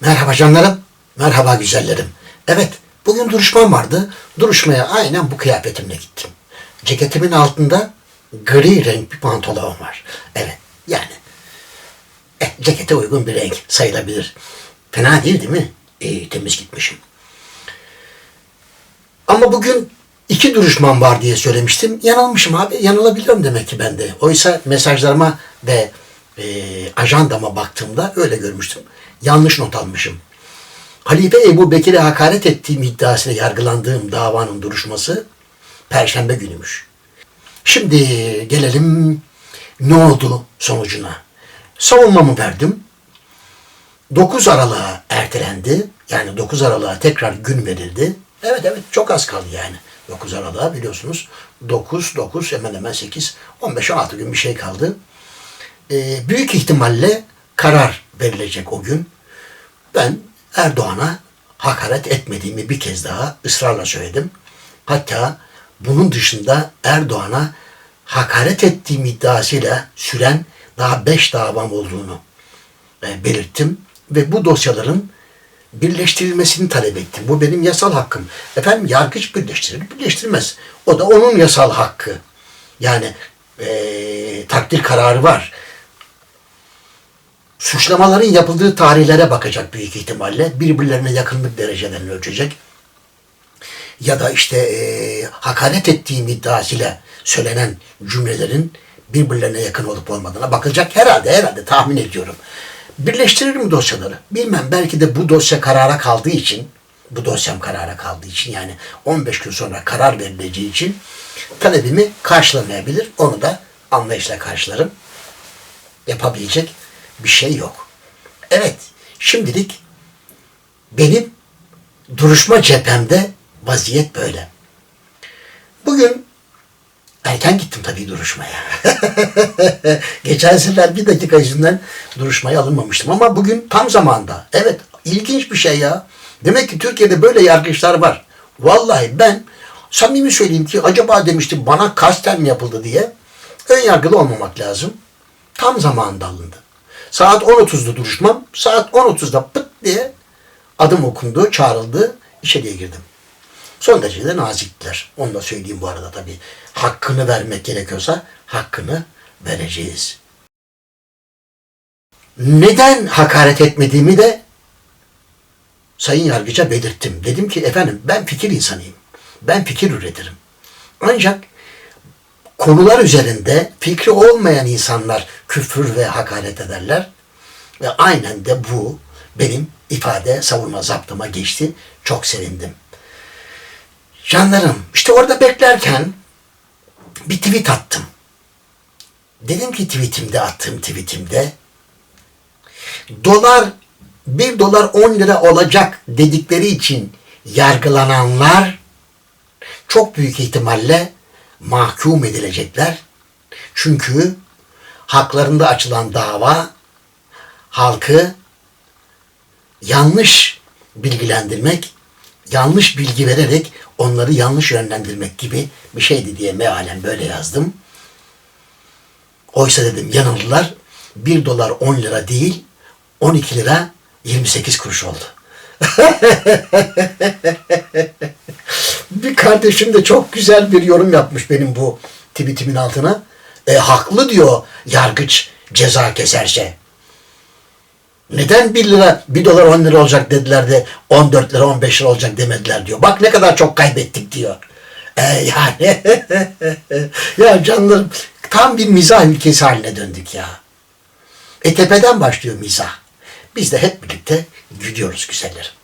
Merhaba canlarım, merhaba güzellerim. Evet, bugün duruşmam vardı. Duruşmaya aynen bu kıyafetimle gittim. Ceketimin altında gri renk bir pantolon var. Evet, yani eh, cekete uygun bir renk sayılabilir. Fena değil değil mi? İyi, temiz gitmişim. Ama bugün iki duruşmam var diye söylemiştim. Yanılmışım abi. Yanılabiliyorum demek ki ben de. Oysa mesajlarıma ve e, ajandama baktığımda öyle görmüştüm. Yanlış not almışım. Halife Ebu Bekir'e hakaret ettiğim iddiasıyla yargılandığım davanın duruşması Perşembe günüymüş. Şimdi gelelim ne oldu sonucuna. Savunmamı verdim. 9 Aralık'a ertelendi. Yani 9 Aralık'a tekrar gün verildi. Evet evet çok az kaldı yani. 9 Aralık'a biliyorsunuz 9, 9 hemen hemen 8, 15-16 gün bir şey kaldı. Ee, büyük ihtimalle karar verilecek o gün. Ben Erdoğan'a hakaret etmediğimi bir kez daha ısrarla söyledim. Hatta bunun dışında Erdoğan'a hakaret ettiğim iddiasıyla süren daha beş davam olduğunu e, belirttim ve bu dosyaların birleştirilmesini talep ettim. Bu benim yasal hakkım. Efendim yargıç birleştirir, birleştirmez. O da onun yasal hakkı. Yani e, takdir kararı var. Suçlamaların yapıldığı tarihlere bakacak büyük ihtimalle. Birbirlerine yakınlık derecelerini ölçecek. Ya da işte e, hakaret ettiğim iddiasıyla söylenen cümlelerin birbirlerine yakın olup olmadığına bakılacak herhalde herhalde tahmin ediyorum. Birleştiririm dosyaları. Bilmem belki de bu dosya karara kaldığı için bu dosyam karara kaldığı için yani 15 gün sonra karar verileceği için talebimi karşılamayabilir. Onu da anlayışla karşılarım. Yapabilecek bir şey yok. Evet, şimdilik benim duruşma cephemde vaziyet böyle. Bugün erken gittim tabii duruşmaya. Geçen sefer bir dakika yüzünden duruşmaya alınmamıştım ama bugün tam zamanda. Evet, ilginç bir şey ya. Demek ki Türkiye'de böyle yargıçlar var. Vallahi ben samimi söyleyeyim ki acaba demiştim bana kasten mi yapıldı diye. Ön yargılı olmamak lazım. Tam zamanında alındı. Saat 10.30'da duruşmam. Saat 10.30'da pıt diye adım okundu, çağrıldı. İçeriye girdim. Son derece de naziktiler. Onu da söyleyeyim bu arada tabii. Hakkını vermek gerekiyorsa hakkını vereceğiz. Neden hakaret etmediğimi de Sayın Yargıç'a belirttim. Dedim ki efendim ben fikir insanıyım. Ben fikir üretirim. Ancak konular üzerinde fikri olmayan insanlar küfür ve hakaret ederler. Ve aynen de bu benim ifade, savunma zaptıma geçti. Çok sevindim. Canlarım, işte orada beklerken bir tweet attım. Dedim ki tweetimde attığım tweetimde dolar 1 dolar 10 lira olacak dedikleri için yargılananlar çok büyük ihtimalle mahkum edilecekler. Çünkü haklarında açılan dava halkı yanlış bilgilendirmek, yanlış bilgi vererek onları yanlış yönlendirmek gibi bir şeydi diye mealen böyle yazdım. Oysa dedim yanıldılar. 1 dolar 10 lira değil 12 lira 28 kuruş oldu. bir kardeşim de çok güzel bir yorum yapmış benim bu tweetimin altına. E, haklı diyor yargıç ceza keserse. Neden 1 lira, 1 dolar 10 lira olacak dediler de 14 lira 15 lira olacak demediler diyor. Bak ne kadar çok kaybettik diyor. E, yani ya canlarım tam bir mizah ülkesi haline döndük ya. E tepeden başlıyor mizah. Biz de hep birlikte gülüyoruz güzeller.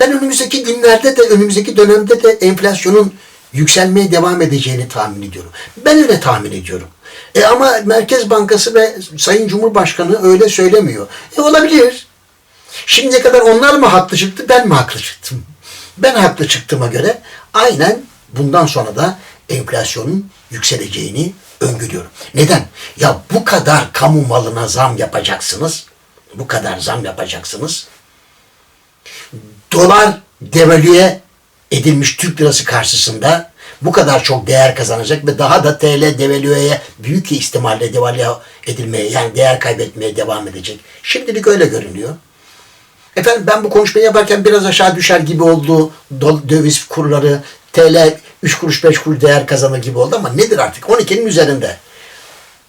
Ben önümüzdeki günlerde de önümüzdeki dönemde de enflasyonun yükselmeye devam edeceğini tahmin ediyorum. Ben öyle tahmin ediyorum. E ama Merkez Bankası ve Sayın Cumhurbaşkanı öyle söylemiyor. E olabilir. Şimdiye kadar onlar mı haklı çıktı, ben mi haklı çıktım? Ben haklı çıktığıma göre aynen bundan sonra da enflasyonun yükseleceğini öngörüyorum. Neden? Ya bu kadar kamu malına zam yapacaksınız. Bu kadar zam yapacaksınız. Dolar devalüe edilmiş Türk lirası karşısında bu kadar çok değer kazanacak ve daha da TL devalüeye büyük ihtimalle devalüe edilmeye yani değer kaybetmeye devam edecek. Şimdilik öyle görünüyor. Efendim ben bu konuşmayı yaparken biraz aşağı düşer gibi oldu. Döviz kurları, TL 3 kuruş 5 kuruş değer kazanır gibi oldu ama nedir artık? 12'nin üzerinde.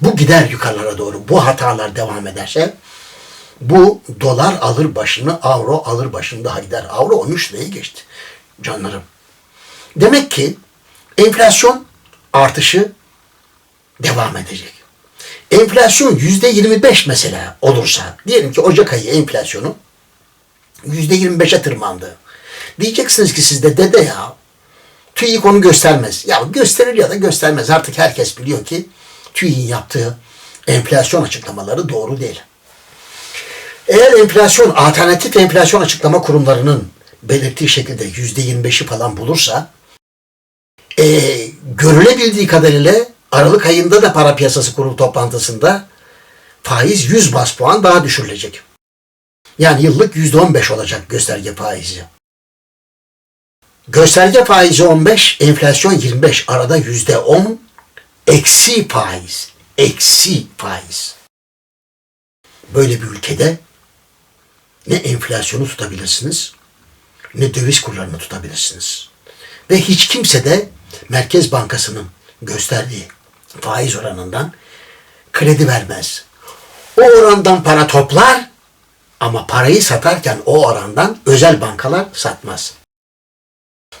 Bu gider yukarılara doğru. Bu hatalar devam ederse bu dolar alır başını, avro alır başını daha gider. Avro 13 liraya geçti canlarım. Demek ki enflasyon artışı devam edecek. Enflasyon yüzde 25 mesela olursa, diyelim ki Ocak ayı enflasyonu yüzde 25'e tırmandı. Diyeceksiniz ki siz de dede ya TÜİK onu göstermez. Ya gösterir ya da göstermez. Artık herkes biliyor ki TÜİK'in yaptığı enflasyon açıklamaları doğru değil. Eğer enflasyon, alternatif enflasyon açıklama kurumlarının belirttiği şekilde yüzde 25'i falan bulursa e, görülebildiği kadarıyla Aralık ayında da para piyasası kurulu toplantısında faiz 100 bas puan daha düşürülecek. Yani yıllık yüzde 15 olacak gösterge faizi. Gösterge faizi 15, enflasyon 25. Arada yüzde 10 eksi faiz. Eksi faiz. Böyle bir ülkede ne enflasyonu tutabilirsiniz ne döviz kurlarını tutabilirsiniz. Ve hiç kimse de Merkez Bankası'nın gösterdiği faiz oranından kredi vermez. O orandan para toplar ama parayı satarken o orandan özel bankalar satmaz.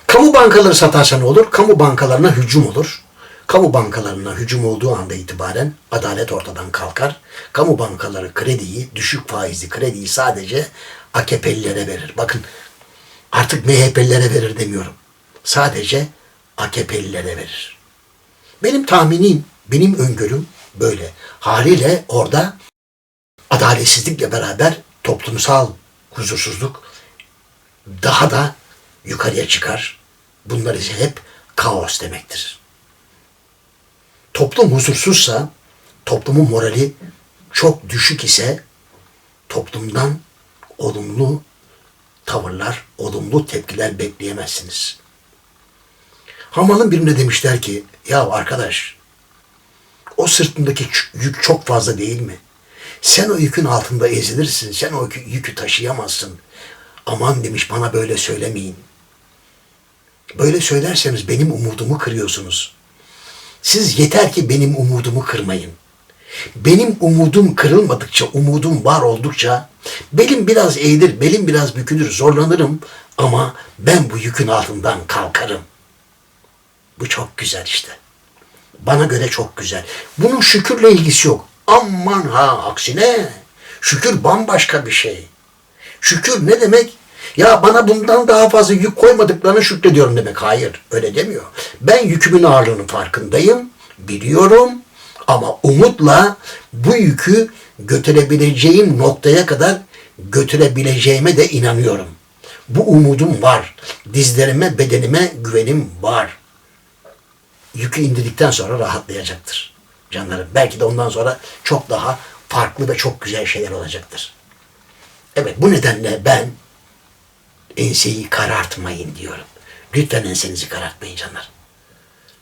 Kamu bankaları satarsa ne olur? Kamu bankalarına hücum olur. Kamu bankalarına hücum olduğu anda itibaren adalet ortadan kalkar. Kamu bankaları krediyi, düşük faizli krediyi sadece AKP'lilere verir. Bakın artık MHP'lilere verir demiyorum. Sadece AKP'lilere verir. Benim tahminim, benim öngörüm böyle. Haliyle orada adaletsizlikle beraber toplumsal huzursuzluk daha da yukarıya çıkar. Bunlar ise hep kaos demektir. Toplum huzursuzsa, toplumun morali çok düşük ise toplumdan olumlu tavırlar, olumlu tepkiler bekleyemezsiniz. Hamalın birine demişler ki, ya arkadaş, o sırtındaki yük çok fazla değil mi? Sen o yükün altında ezilirsin, sen o yükü taşıyamazsın. Aman demiş bana böyle söylemeyin. Böyle söylerseniz benim umudumu kırıyorsunuz. Siz yeter ki benim umudumu kırmayın. Benim umudum kırılmadıkça, umudum var oldukça belim biraz eğilir, belim biraz bükülür, zorlanırım ama ben bu yükün altından kalkarım. Bu çok güzel işte. Bana göre çok güzel. Bunun şükürle ilgisi yok. Aman ha aksine şükür bambaşka bir şey. Şükür ne demek? Ya bana bundan daha fazla yük koymadıklarına şükrediyorum demek. Hayır öyle demiyor. Ben yükümün ağırlığının farkındayım. Biliyorum. Ama umutla bu yükü götürebileceğim noktaya kadar götürebileceğime de inanıyorum. Bu umudum var. Dizlerime, bedenime güvenim var. Yükü indirdikten sonra rahatlayacaktır. Canlarım. Belki de ondan sonra çok daha farklı ve çok güzel şeyler olacaktır. Evet bu nedenle ben enseyi karartmayın diyorum. Lütfen ensenizi karartmayın canlar.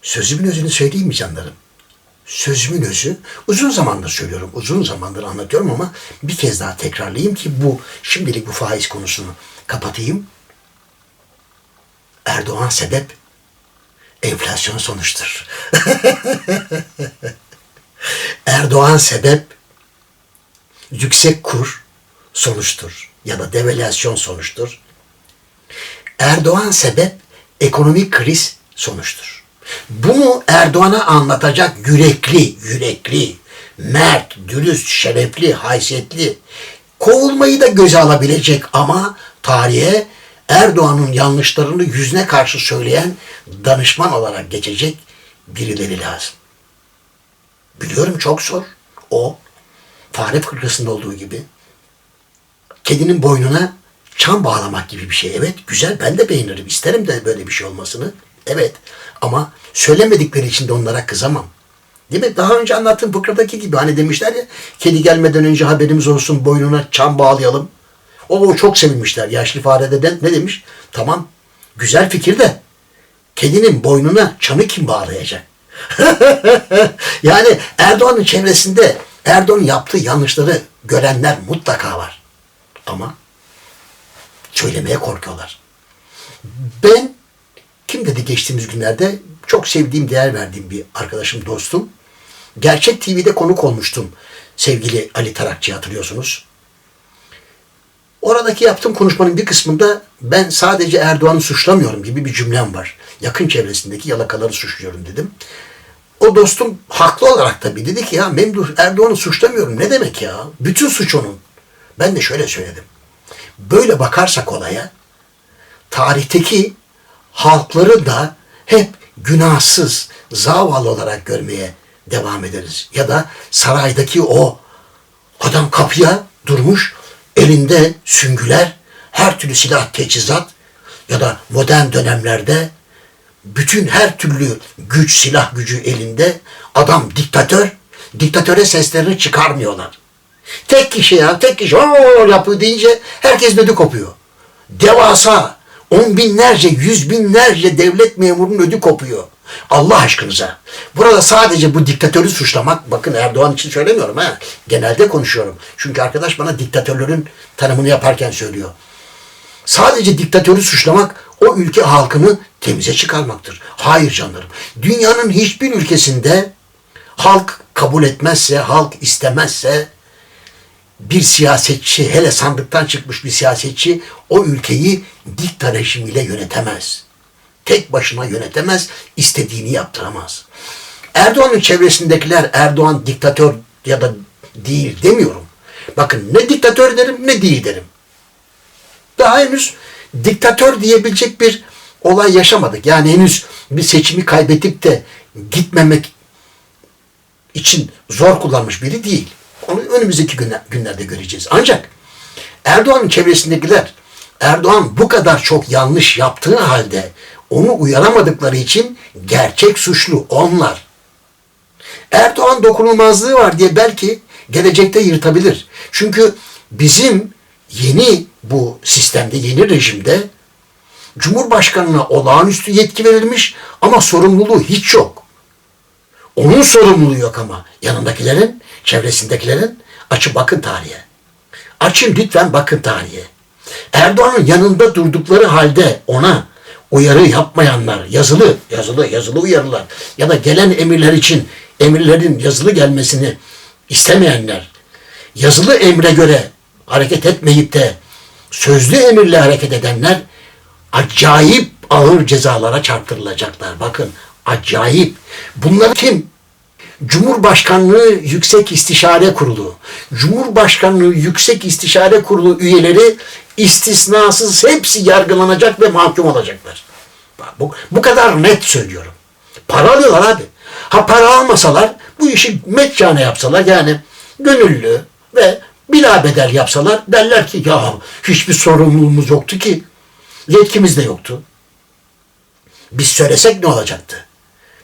Sözümün özünü söyleyeyim mi canlarım? Sözümün özü uzun zamandır söylüyorum, uzun zamandır anlatıyorum ama bir kez daha tekrarlayayım ki bu şimdilik bu faiz konusunu kapatayım. Erdoğan sebep, enflasyon sonuçtur. Erdoğan sebep, yüksek kur sonuçtur ya da devalüasyon sonuçtur. Erdoğan sebep ekonomik kriz sonuçtur. Bunu Erdoğan'a anlatacak yürekli, yürekli, mert, dürüst, şerefli, haysiyetli, kovulmayı da göze alabilecek ama tarihe Erdoğan'ın yanlışlarını yüzüne karşı söyleyen danışman olarak geçecek birileri lazım. Biliyorum çok zor. O fare fıkrasında olduğu gibi kedinin boynuna çam bağlamak gibi bir şey. Evet güzel ben de beğenirim. İsterim de böyle bir şey olmasını. Evet ama söylemedikleri için de onlara kızamam. Değil mi? Daha önce anlattığım fıkradaki gibi hani demişler ya kedi gelmeden önce haberimiz olsun boynuna çam bağlayalım. O, o çok sevinmişler. Yaşlı fare de de- ne demiş? Tamam güzel fikir de kedinin boynuna çamı kim bağlayacak? yani Erdoğan'ın çevresinde Erdoğan'ın yaptığı yanlışları görenler mutlaka var. Ama söylemeye korkuyorlar. Ben kim dedi geçtiğimiz günlerde çok sevdiğim, değer verdiğim bir arkadaşım, dostum. Gerçek TV'de konuk olmuştum sevgili Ali Tarakçı hatırlıyorsunuz. Oradaki yaptığım konuşmanın bir kısmında ben sadece Erdoğan'ı suçlamıyorum gibi bir cümlem var. Yakın çevresindeki yalakaları suçluyorum dedim. O dostum haklı olarak tabii dedi ki ya Memduh Erdoğan'ı suçlamıyorum ne demek ya? Bütün suç onun. Ben de şöyle söyledim. Böyle bakarsak olaya tarihteki halkları da hep günahsız, zavallı olarak görmeye devam ederiz. Ya da saraydaki o adam kapıya durmuş, elinde süngüler, her türlü silah teçhizat ya da modern dönemlerde bütün her türlü güç, silah gücü elinde adam diktatör, diktatöre seslerini çıkarmıyorlar. Tek kişi ya, tek kişi o yapıyor deyince herkes ödü kopuyor. Devasa, on binlerce, yüz binlerce devlet memurunun ödü kopuyor. Allah aşkınıza. Burada sadece bu diktatörü suçlamak, bakın Erdoğan için söylemiyorum ha, genelde konuşuyorum. Çünkü arkadaş bana diktatörlerin tanımını yaparken söylüyor. Sadece diktatörü suçlamak o ülke halkını temize çıkarmaktır. Hayır canlarım. Dünyanın hiçbir ülkesinde halk kabul etmezse, halk istemezse bir siyasetçi, hele sandıktan çıkmış bir siyasetçi o ülkeyi dikta rejimiyle yönetemez. Tek başına yönetemez, istediğini yaptıramaz. Erdoğan'ın çevresindekiler Erdoğan diktatör ya da değil demiyorum. Bakın ne diktatör derim ne değil derim. Daha henüz diktatör diyebilecek bir olay yaşamadık. Yani henüz bir seçimi kaybedip de gitmemek için zor kullanmış biri değil. Onu önümüzdeki günler, günlerde göreceğiz. Ancak Erdoğan'ın çevresindekiler Erdoğan bu kadar çok yanlış yaptığı halde onu uyaramadıkları için gerçek suçlu onlar. Erdoğan dokunulmazlığı var diye belki gelecekte yırtabilir. Çünkü bizim yeni bu sistemde, yeni rejimde Cumhurbaşkanına olağanüstü yetki verilmiş ama sorumluluğu hiç yok. Onun sorumluluğu yok ama yanındakilerin, çevresindekilerin açı bakın tarihe. Açın lütfen bakın tarihe. Erdoğan'ın yanında durdukları halde ona uyarı yapmayanlar, yazılı, yazılı, yazılı uyarılar ya da gelen emirler için emirlerin yazılı gelmesini istemeyenler, yazılı emre göre hareket etmeyip de sözlü emirle hareket edenler acayip ağır cezalara çarptırılacaklar. Bakın acayip. Bunlar kim? Cumhurbaşkanlığı Yüksek İstişare Kurulu. Cumhurbaşkanlığı Yüksek İstişare Kurulu üyeleri istisnasız hepsi yargılanacak ve mahkum olacaklar. Bu, bu kadar net söylüyorum. Para alıyorlar abi. Ha para almasalar bu işi meccane yapsalar yani gönüllü ve bila bedel yapsalar derler ki ya hiçbir sorumluluğumuz yoktu ki. Yetkimiz de yoktu. Biz söylesek ne olacaktı?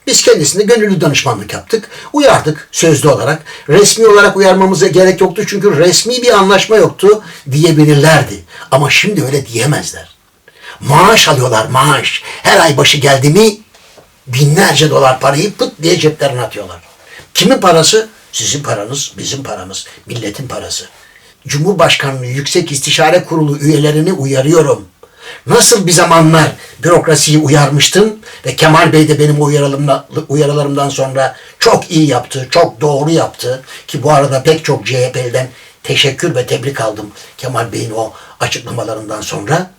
Biz kendisine gönüllü danışmanlık yaptık. Uyardık sözlü olarak. Resmi olarak uyarmamıza gerek yoktu çünkü resmi bir anlaşma yoktu diyebilirlerdi. Ama şimdi öyle diyemezler. Maaş alıyorlar maaş. Her ay başı geldi mi binlerce dolar parayı pıt diye ceplerine atıyorlar. Kimin parası? Sizin paranız, bizim paramız, milletin parası. Cumhurbaşkanlığı Yüksek İstişare Kurulu üyelerini uyarıyorum. Nasıl bir zamanlar bürokrasiyi uyarmıştım ve Kemal Bey de benim uyarılarımdan sonra çok iyi yaptı, çok doğru yaptı ki bu arada pek çok CHP'den teşekkür ve tebrik aldım Kemal Bey'in o açıklamalarından sonra.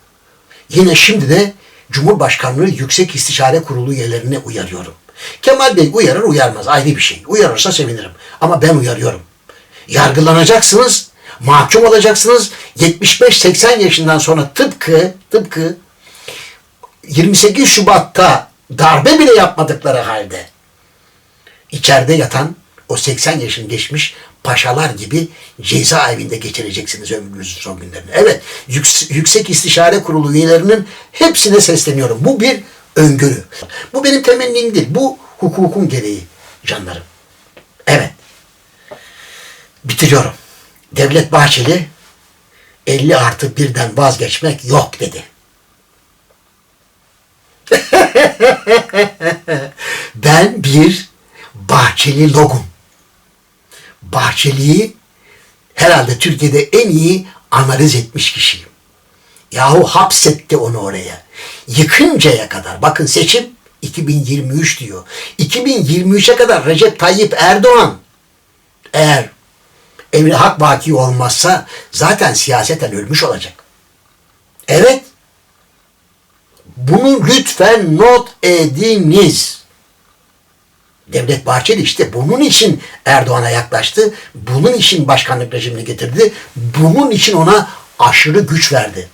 Yine şimdi de Cumhurbaşkanlığı Yüksek İstişare Kurulu üyelerini uyarıyorum. Kemal Bey uyarır uyarmaz ayrı bir şey. Uyarırsa sevinirim. Ama ben uyarıyorum. Yargılanacaksınız, mahkum olacaksınız. 75-80 yaşından sonra tıpkı tıpkı 28 Şubat'ta darbe bile yapmadıkları halde içeride yatan o 80 yaşını geçmiş paşalar gibi cezaevinde geçireceksiniz ömrünüzün son günlerini. Evet, Yüksek İstişare Kurulu üyelerinin hepsine sesleniyorum. Bu bir öngörü. Bu benim temennim değil. Bu hukukun gereği canlarım. Evet. Bitiriyorum. Devlet Bahçeli 50 artı birden vazgeçmek yok dedi. ben bir Bahçeli logum. Bahçeli'yi herhalde Türkiye'de en iyi analiz etmiş kişiyim. Yahu hapsetti onu oraya. Yıkıncaya kadar. Bakın seçim 2023 diyor. 2023'e kadar Recep Tayyip Erdoğan eğer emri hak vaki olmazsa zaten siyaseten ölmüş olacak. Evet. Bunu lütfen not ediniz. Devlet Bahçeli işte bunun için Erdoğan'a yaklaştı. Bunun için başkanlık rejimini getirdi. Bunun için ona aşırı güç verdi.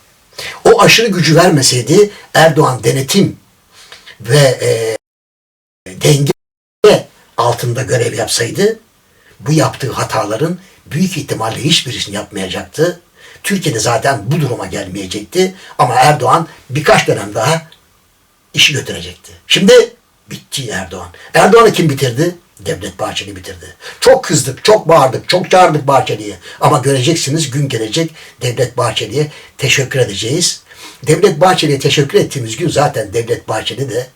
O aşırı gücü vermeseydi Erdoğan denetim ve e, denge altında görev yapsaydı bu yaptığı hataların büyük ihtimalle hiçbirisini yapmayacaktı. Türkiye'de zaten bu duruma gelmeyecekti. Ama Erdoğan birkaç dönem daha işi götürecekti. Şimdi bitti Erdoğan. Erdoğan'ı kim bitirdi? Devlet Bahçeli bitirdi. Çok kızdık, çok bağırdık, çok çağırdık Bahçeli'ye. Ama göreceksiniz gün gelecek Devlet Bahçeli'ye teşekkür edeceğiz. Devlet Bahçeli'ye teşekkür ettiğimiz gün zaten Devlet Bahçeli de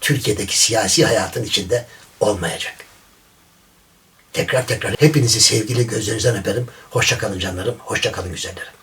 Türkiye'deki siyasi hayatın içinde olmayacak. Tekrar tekrar hepinizi sevgili gözlerinizden öperim. Hoşça kalın canlarım, hoşça kalın güzellerim.